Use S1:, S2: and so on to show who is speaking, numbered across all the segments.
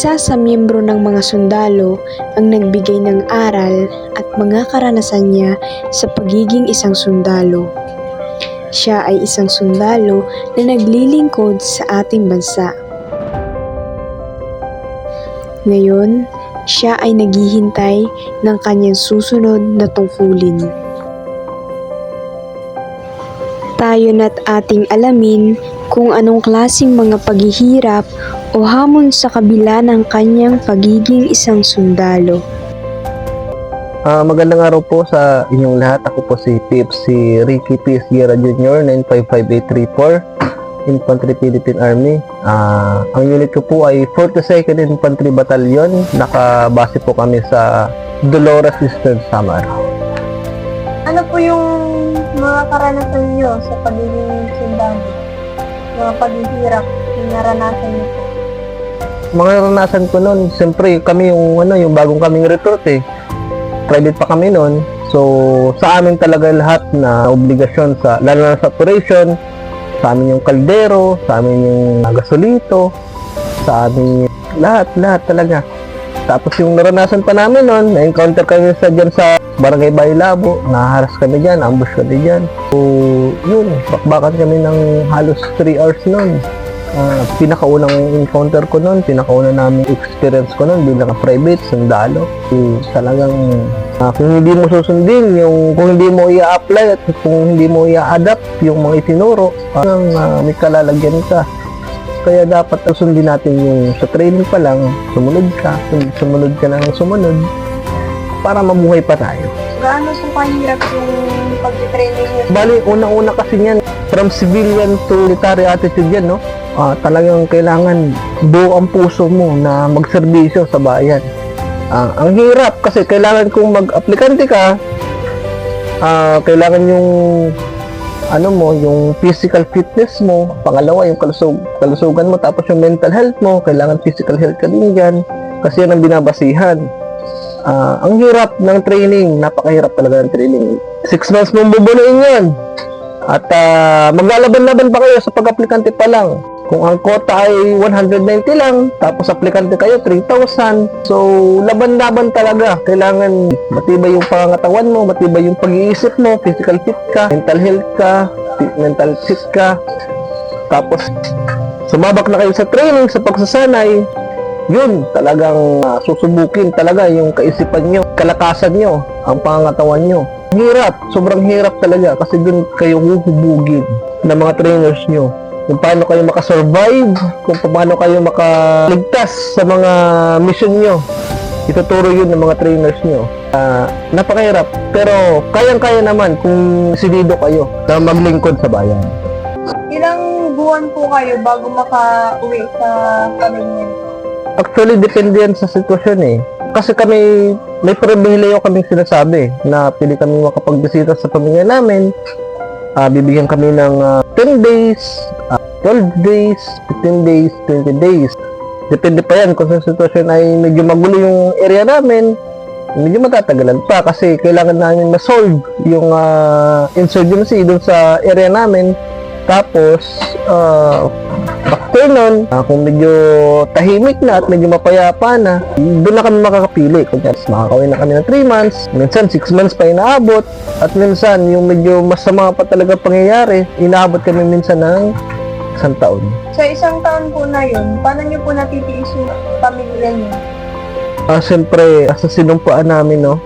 S1: Isa sa miyembro ng mga sundalo ang nagbigay ng aral at mga karanasan niya sa pagiging isang sundalo. Siya ay isang sundalo na naglilingkod sa ating bansa. Ngayon, siya ay naghihintay ng kanyang susunod na tungkulin. Tayo na't ating alamin kung anong klasing mga paghihirap o hamon sa kabila ng kanyang pagiging isang sundalo.
S2: Ah, magandang araw po sa inyong lahat. Ako po si Pips, si Ricky P. Sierra Jr. 955834 Infantry Philippine Army. Ah, ang unit ko po ay 42nd Infantry Battalion. Nakabase po kami sa Dolores Eastern Samar.
S3: Ano po yung mga karanasan niyo sa pagiging sundalo? Mga paghihirap na naranasan niyo po?
S2: Mga naranasan ko noon, siyempre kami yung ano, yung bagong kaming recruit eh. Private pa kami noon. So, sa amin talaga lahat na obligasyon sa lalo na sa operation, sa amin yung kaldero, sa amin yung gasolito, sa amin lahat, lahat talaga. Tapos yung naranasan pa namin noon, na-encounter kami sa dyan sa Barangay Baylabo, naharas kami dyan, ambush kami dyan. So, yun, bakbakan kami ng halos 3 hours noon. Ah, pinakaunang encounter ko noon, pinakaunang namin experience ko noon bilang private, sundalo. So, talagang ah, kung hindi mo susundin, yung kung hindi mo i-apply at kung hindi mo i-adapt yung mga itinuro, parang ah, may kalalagyan ka. Kaya dapat sundin natin yung sa training pa lang, sumunod ka, sum- sumunod ka ng sumunod para mamuhay pa tayo.
S3: Gaano po kahirap yung pag-training niyo?
S2: Bali, unang-una kasi niyan, from civilian to military attitude yan, no? Ah, talagang kailangan buo ang puso mo na magserbisyo sa bayan. Ah, ang hirap kasi kailangan kung mag-aplikante ka, ah, kailangan yung ano mo, yung physical fitness mo, pangalawa yung kalusog, kalusugan mo, tapos yung mental health mo, kailangan physical health ka din dyan, kasi yan ang binabasihan. Ah, ang hirap ng training, napakahirap talaga ng training. Six months mong bubunuin yan. At ah, maglalaban-laban pa kayo sa pag-aplikante pa lang. Kung ang quota ay 190 lang, tapos aplikante kayo 3,000. So, laban-laban talaga. Kailangan matibay yung pangangatawan mo, matibay yung pag-iisip mo, physical fit ka, mental health ka, mental fit ka. Tapos, sumabak na kayo sa training, sa pagsasanay, yun, talagang ah, susubukin talaga yung kaisipan nyo, kalakasan nyo, ang pangangatawan nyo. Hirap, sobrang hirap talaga kasi dun kayo huhubugin ng mga trainers nyo. Kung paano kayo makasurvive, kung paano kayo makaligtas sa mga mission nyo. Ituturo yun ng mga trainers nyo. Ah, napakahirap, pero kayang-kaya naman kung sinido kayo na maglingkod sa bayan.
S3: Ilang buwan po kayo bago maka-uwi sa niyo?
S2: Actually, depende yan sa sitwasyon eh. Kasi kami, may pribileyo kaming sinasabi na pili kami makapagbisita sa pamilya namin. Ah, bibigyan kami ng ah, 10 days, ah, 12 days, 15 days, 20 days. Depende pa yan kung sa sitwasyon ay medyo magulo yung area namin. Medyo matatagalan pa kasi kailangan namin ma-solve yung ah, insurgency doon sa area namin. Tapos, uh, after nun, ah, kung medyo tahimik na at medyo mapayapa na, doon na kami makakapili. Yes, makakawin na kami ng 3 months, minsan 6 months pa inaabot, at minsan yung medyo masama pa talaga pangyayari, inaabot kami minsan ng isang taon.
S3: Sa isang taon po na yun, paano niyo po natitiis yung pamilya niyo?
S2: Ah, siyempre, sa sinumpaan namin, no,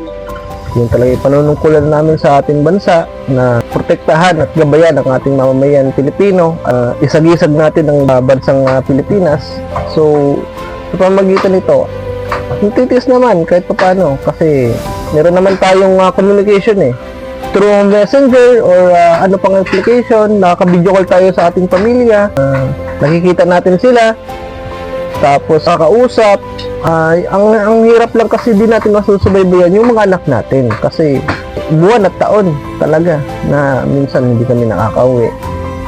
S2: yung talaga panunungkulan namin sa ating bansa na protektahan at gabayan ang ating mamamayan Pilipino, ah, isagisag natin ang ah, bansang ah, Pilipinas. So, sa pamagitan nito, nagtitis naman kahit paano kasi meron naman tayong ah, communication eh through messenger or ah, ano pang application, nakaka-video call tayo sa ating pamilya, Ah, nakikita natin sila, tapos kakausap, ay ang, ang hirap lang kasi di natin masusubaybayan yung mga anak natin kasi buwan at taon talaga na minsan hindi kami nakakauwi.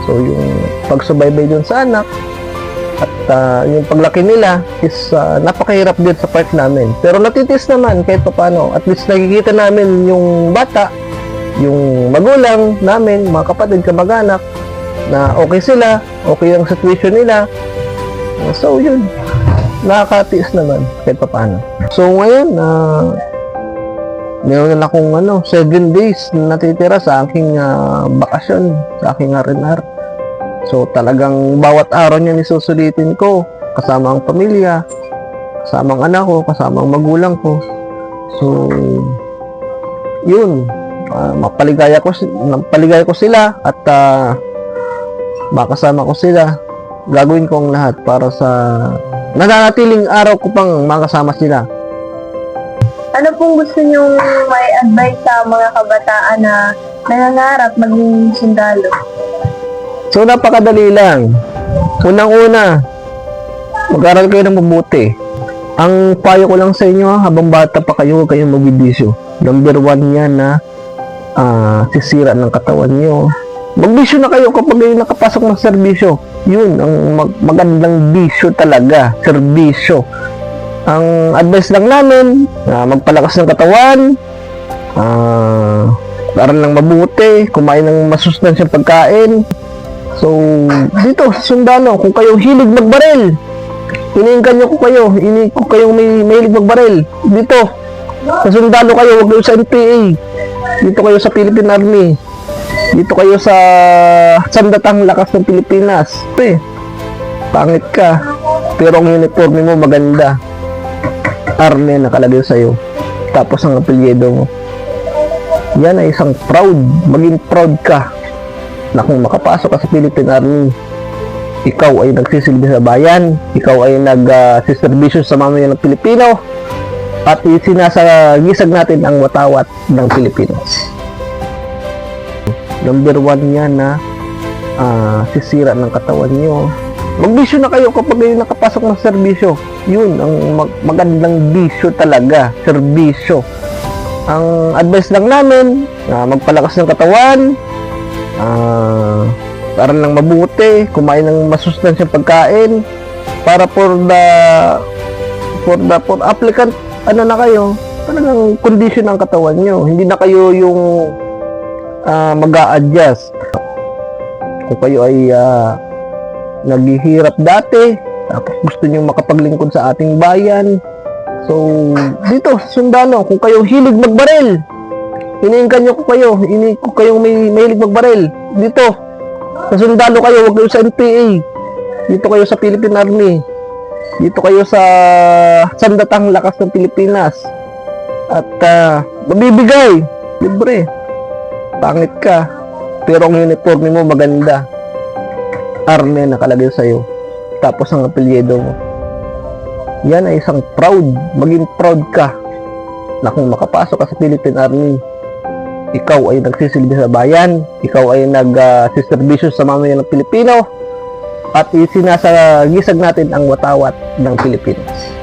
S2: So yung pagsubaybay dun sa anak at ah, yung paglaki nila is ah, napakahirap din sa part namin. Pero natitis naman kahit paano. At least nakikita namin yung bata, yung magulang namin, mga kapatid, kamag-anak, na okay sila, okay ang situation nila. So yun, nakakatiis naman kahit pa paano. So ngayon, ah meron na akong ano, 7 days na natitira sa aking ah, bakasyon, sa aking R&R. So talagang bawat araw niyan isusulitin ko kasama ang pamilya, kasama ang anak ko, kasama ang magulang ko. So yun, ah, mapaligaya ko mapaligaya ko sila at ah, makasama ko sila. Gagawin ko ang lahat para sa nananatiling araw ko pang makasama sila.
S3: Ano pong gusto niyong may advice sa mga kabataan na nangangarap maging sundalo?
S2: So, napakadali lang. Unang-una, mag-aral kayo ng mabuti. Ang payo ko lang sa inyo, ha, habang bata pa kayo, huwag kayong magbibisyo. Number one yan na ah, sisira ng katawan nyo. Magbisyo na kayo kapag kayo nakapasok ng serbisyo. Yun, ang mag- magandang bisyo talaga. Serbisyo. Ang advice lang namin, na magpalakas ng katawan, ah, aral ng mabuti, kumain ng masustansyang pagkain, So, dito, sundalo, kung kayo hilig magbaril, iniingkan nyo ko kayo, ini ko kayong may mahilig magbaril. Dito, sa sundalo kayo, huwag kayo sa NPA. Dito kayo sa Philippine Army. Dito kayo sa sandatang lakas ng Pilipinas. Eh, pangit ka. Pero ang uniforme mo maganda. Army ang nakalagay sa'yo. Tapos ang apelyido mo. Yan ay isang proud. Maging proud ka na kung makapasok ka sa Philippine Army, ikaw ay nagsisilbi sa bayan, ikaw ay nagsiservisyo sa mamayan ng Pilipino, at sinasagisag natin ang watawat ng Pilipinas. Number one yan na ah, sisira ng katawan nyo. Magbisyo na kayo kapag kayo nakapasok ng serbisyo. Yun, ang mag- magandang bisyo talaga, serbisyo. Ang advice lang namin, na magpalakas ng katawan, ah aral ng mabuti, kumain ng masustansyang pagkain para for the for the for applicant ano na kayo? Talagang condition ang katawan nyo. Hindi na kayo yung uh, mag adjust kung kayo ay ah, naghihirap dati tapos gusto nyo makapaglingkod sa ating bayan. So dito sundalo. Kung kayo hilig magbaril Iniingkan nyo ko kayo, ini ko kayong may mahilig magbaril. Dito, sa sundalo kayo, huwag kayo sa NPA. Dito kayo sa Philippine Army. Dito kayo sa sandatang lakas ng Pilipinas. At ah, mabibigay, libre. Pangit ka, pero ang uniforme mo maganda. Ang nakalagay sa'yo. Tapos ang apelyido mo. Yan ay isang proud. Maging proud ka na kung makapasok ka sa Philippine Army, ikaw ay nagsisilbi sa bayan, ikaw ay nagsiservisyo sa mamayan ng Pilipino, at isinasagisag natin ang watawat ng Pilipinas.